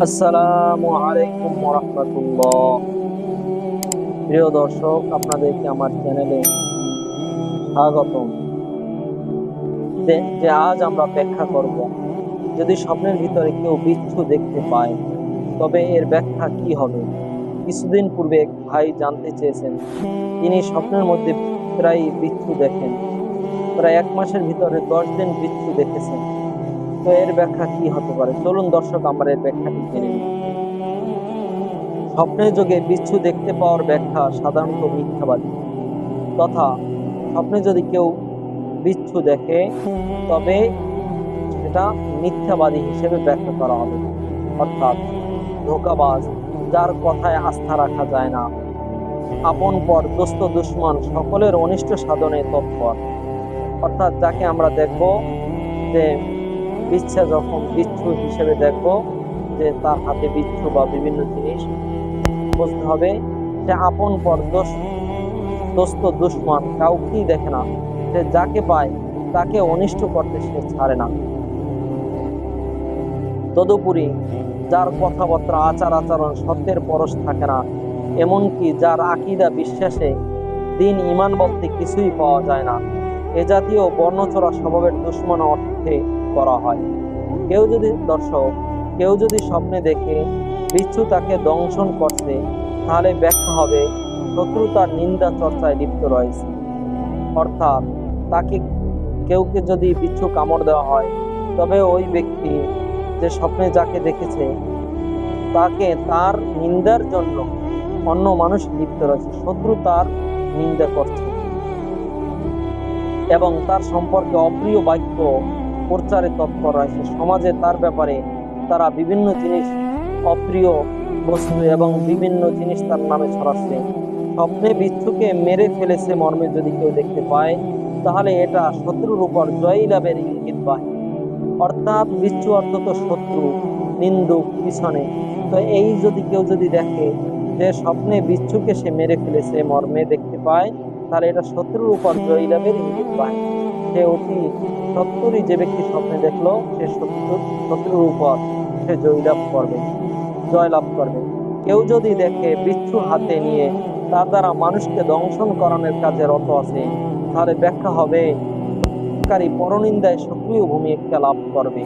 আসসালামু আলাইকুম রহমতুল্লাহ প্রিয় দর্শক, আপনাদেরকে আমার চ্যানেলে স্বাগতম। যে- যে আজ আমরা ব্যাখ্যা করব। যদি স্বপ্নের ভিতরে কেউ বিচ্ছু দেখতে পায়, তবে এর ব্যাখ্যা কি হবে? কিছুদিন পূর্বে এক ভাই জানতে চেয়েছেন, তিনি স্বপ্নের মধ্যে প্রায় বিচ্ছু দেখেন। প্রায় এক মাসের ভিতরে দশ দিন বিচ্ছু দেখেছেন। তো এর ব্যাখ্যা কি হতে পারে? চলুন দর্শক, আমরা এর ব্যাখ্যাটি জেনে স্বপ্নের যোগে বিচ্ছু দেখতে পাওয়ার ব্যাখ্যা সাধারণত মিথ্যাবাদী। তথা স্বপ্নে যদি কেউ বিচ্ছু দেখে, তবে সেটা মিথ্যাবাদী হিসেবে ব্যাখ্যা করা হবে। অর্থাৎ ধোকাবাজ, যার কথায় আস্থা রাখা যায় না। আপন পর দোস্ত দুশ্মন সকলের অনিষ্ট সাধনে তৎপর। অর্থাৎ যাকে আমরা দেখব যে বিচ্ছা যখন বিচ্ছু হিসেবে দেখব যে তার হাতে বিচ্ছু বা বিভিন্ন জিনিস বুঝতে হবে, সে আপন পর দোষ, দোস্ত, দুশ্মন কাউকেই দেখে না। সে যাকে পায় তাকে অনিষ্ট করতে সে ছাড়ে না। তদুপরি যার কথাবার্তা আচার আচরণ সত্যের পরশ থাকে না, এমনকি যার আকিদা বিশ্বাসে দিন ইমান বলতে কিছুই পাওয়া যায় না। এ জাতীয় বর্ণচরা স্বভাবের দুশ্মন অর্থে করা হয়। কেউ যদি দর্শক, কেউ যদি স্বপ্নে দেখে বিচ্ছু তাকে দংশন করছে, তাহলে ব্যাখ্যা হবে শত্রুতার নিন্দা চর্চায় লিপ্ত রয়েছে। অর্থাৎ তাকে কেউকে যদি বিচ্ছু কামড় দেওয়া হয়, তবে ওই ব্যক্তি যে স্বপ্নে যাকে দেখেছে, তাকে তার নিন্দার জন্য অন্য মানুষ লিপ্ত রয়েছে। শত্রু তার নিন্দা করছে। এবং তার সম্পর্কে অপ্রিয় বাক্য প্রচারে তৎপর রয়েছে সমাজে তার ব্যাপারে তারা বিভিন্ন জিনিস অপ্রিয় বস্তু এবং বিভিন্ন জিনিস তার নামে ছড়াচ্ছে। স্বপ্নে বিচ্ছুকে মেরে ফেলেছে মর্মে যদি কেউ দেখতে পায়, তাহলে এটা শত্রুর উপর জয়ী লাভের ইঙ্গিত বাহী অর্থাৎ বিচ্ছু অর্থত শত্রু, নিন্দুক, পিছনে। তো এই যদি কেউ যদি দেখে যে স্বপ্নে বিচ্ছুকে সে মেরে ফেলেছে, মর্মে দেখতে পায় তাহলে এটা শত্রুর উপর জয় লাভের ইঙ্গিত পায়। সে অতি সত্তরই যে ব্যক্তি স্বপ্নে দেখল সে শত্রু শত্রুর উপর সে জয়লাভ করবে জয়লাভ করবে। কেউ যদি দেখে বিচ্ছু হাতে নিয়ে তার দ্বারা মানুষকে দংশন করানোর কাজে রত আছে তাহলে ব্যাখ্যা হবে কারী পরনিন্দায় সক্রিয় ভূমিকা লাভ করবে।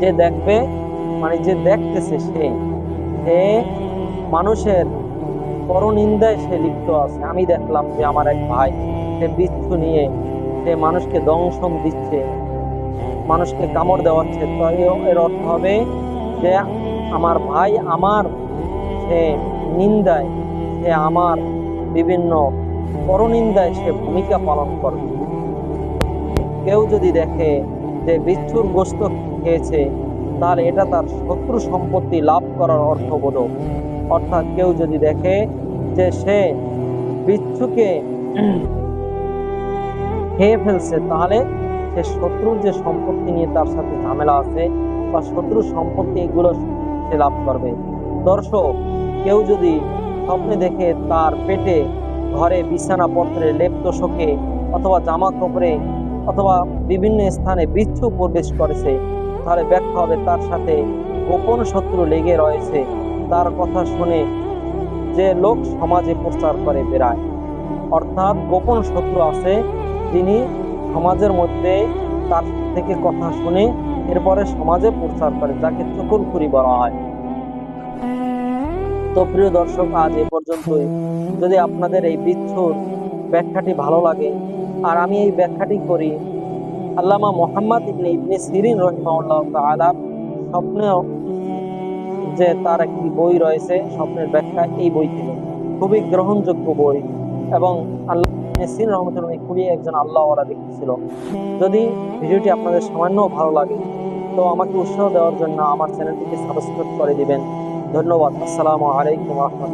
যে দেখবে মানে যে দেখতেছে সে মানুষের পরনিন্দায় সে লিপ্ত আছে। আমি দেখলাম যে আমার এক ভাই, সে বিচ্ছু নিয়ে সে মানুষকে দংশন দিচ্ছে, মানুষকে কামড় দেওয়াচ্ছে। তো এর অর্থ হবে যে আমার ভাই আমার সে নিন্দায়, সে আমার বিভিন্ন পরনিন্দায় সে ভূমিকা পালন করবে কেউ যদি দেখে যে বিচ্ছুর গোস্ত খেয়েছে, তাহলে এটা তার শত্রু সম্পত্তি লাভ করার অর্থবোধক। অর্থাৎ কেউ যদি দেখে যে সে বিচ্ছুকে খেয়ে ফেলছে, তাহলে সে শত্রুর যে সম্পত্তি নিয়ে তার সাথে ঝামেলা আছে বা শত্রুর সম্পত্তি এগুলো সে লাভ করবে। দর্শক, কেউ যদি স্বপ্নে দেখে তার পেটে ঘরে বিছানাপত্রে লেপ তোষকে অথবা জামা কাপড়ে অথবা বিভিন্ন স্থানে বিচ্ছু প্রবেশ করেছে, তাহলে ব্যাখ্যা হবে তার সাথে গোপন শত্রু লেগে রয়েছে। তার কথা শুনে যে লোক সমাজে প্রচার করে বেড়ায়। অর্থাৎ গোপন শত্রু আছে, যিনি সমাজের মধ্যে তার থেকে কথা শুনে এরপরে সমাজে প্রচার করে, যাকে চকুরখুরি বলা হয়। তো প্রিয় দর্শক, আজ এ পর্যন্তই। যদি আপনাদের এই বিচ্ছুর ব্যাখ্যাটি ভালো লাগে, আর আমি এই ব্যাখ্যাটি করি, আল্লামা মোহাম্মদ ইবনে ইবনে সিরিন রহিমাউল্লাহ তাআলা স্বপ্ন যে তার একটি বই রয়েছে, স্বপ্নের ব্যাখ্যা, এই বই খুবই গ্রহণযোগ্য বই এবং আল্লাহ ইবনে সিরিন রহমতুল্লাহ খুবই একজন আল্লাহওয়ালা ব্যক্তি ছিল। যদি ভিডিওটি আপনাদের সামান্য ভালো লাগে, তো আমাকে উৎসাহ দেওয়ার জন্য আমার চ্যানেলটিকে সাবস্ক্রাইব করে দিবেন। ধন্যবাদ। আসসালামু আলাইকুম